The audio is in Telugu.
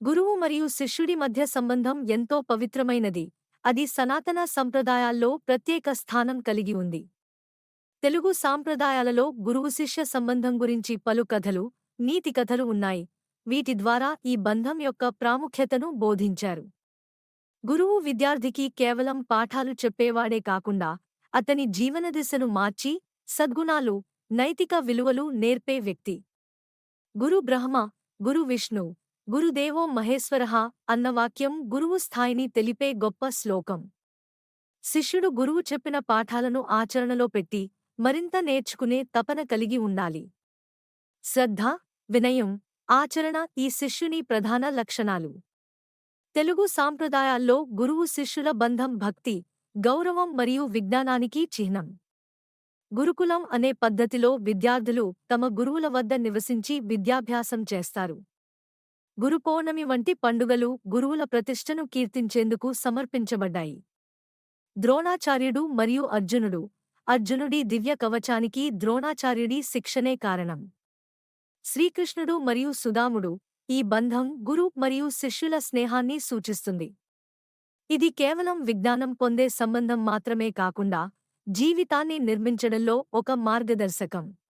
గురువు మరియు శిష్యుడి మధ్య సంబంధం ఎంతో పవిత్రమైనది. అది సనాతన సంప్రదాయాల్లో ప్రత్యేక స్థానం కలిగి ఉంది. తెలుగు సాంప్రదాయాలలో గురువు శిష్య సంబంధం గురించి పలు కథలు నీతి కథలు ఉన్నాయి. వీటి ద్వారా ఈ బంధం యొక్క ప్రాముఖ్యతను బోధించారు. గురువు విద్యార్థికి కేవలం పాఠాలు చెప్పేవాడే కాకుండా అతని జీవనదిశను మార్చి సద్గుణాలు నైతిక విలువలు నేర్పే వ్యక్తి. గురు బ్రహ్మ గురు విష్ణు గురుదేవో మహేశ్వరః అన్న వాక్యం గురువు స్థాయిని తెలిపే గొప్ప శ్లోకం. శిష్యుడు గురువు చెప్పిన పాఠాలను ఆచరణలో పెట్టి మరింత నేర్చుకునే తపన కలిగి ఉండాలి. శ్రద్ధ వినయం ఆచరణ ఈ శిష్యుని ప్రధాన లక్షణాలు. తెలుగు సాంప్రదాయాల్లో గురువు శిష్యుల బంధం భక్తి గౌరవం మరియు విజ్ఞానానికి చిహ్నం. గురుకులం అనే పద్ధతిలో విద్యార్థులు తమ గురువుల వద్ద నివసించి విద్యాభ్యాసం చేస్తారు. గురుపౌర్ణమి వంటి పండుగలు గురువుల ప్రతిష్టను కీర్తించేందుకు సమర్పించబడ్డాయి. ద్రోణాచార్యుడు మరియు అర్జునుడు. అర్జునుడి దివ్య కవచానికి ద్రోణాచార్యుడి శిక్షణే కారణం. శ్రీకృష్ణుడు మరియు సుదాముడు ఈ బంధం గురు మరియు శిష్యుల స్నేహాన్ని సూచిస్తుంది. ఇది కేవలం విజ్ఞానం పొందే సంబంధం మాత్రమే కాకుండా జీవితాన్ని నిర్మించడంలో ఒక మార్గదర్శకం.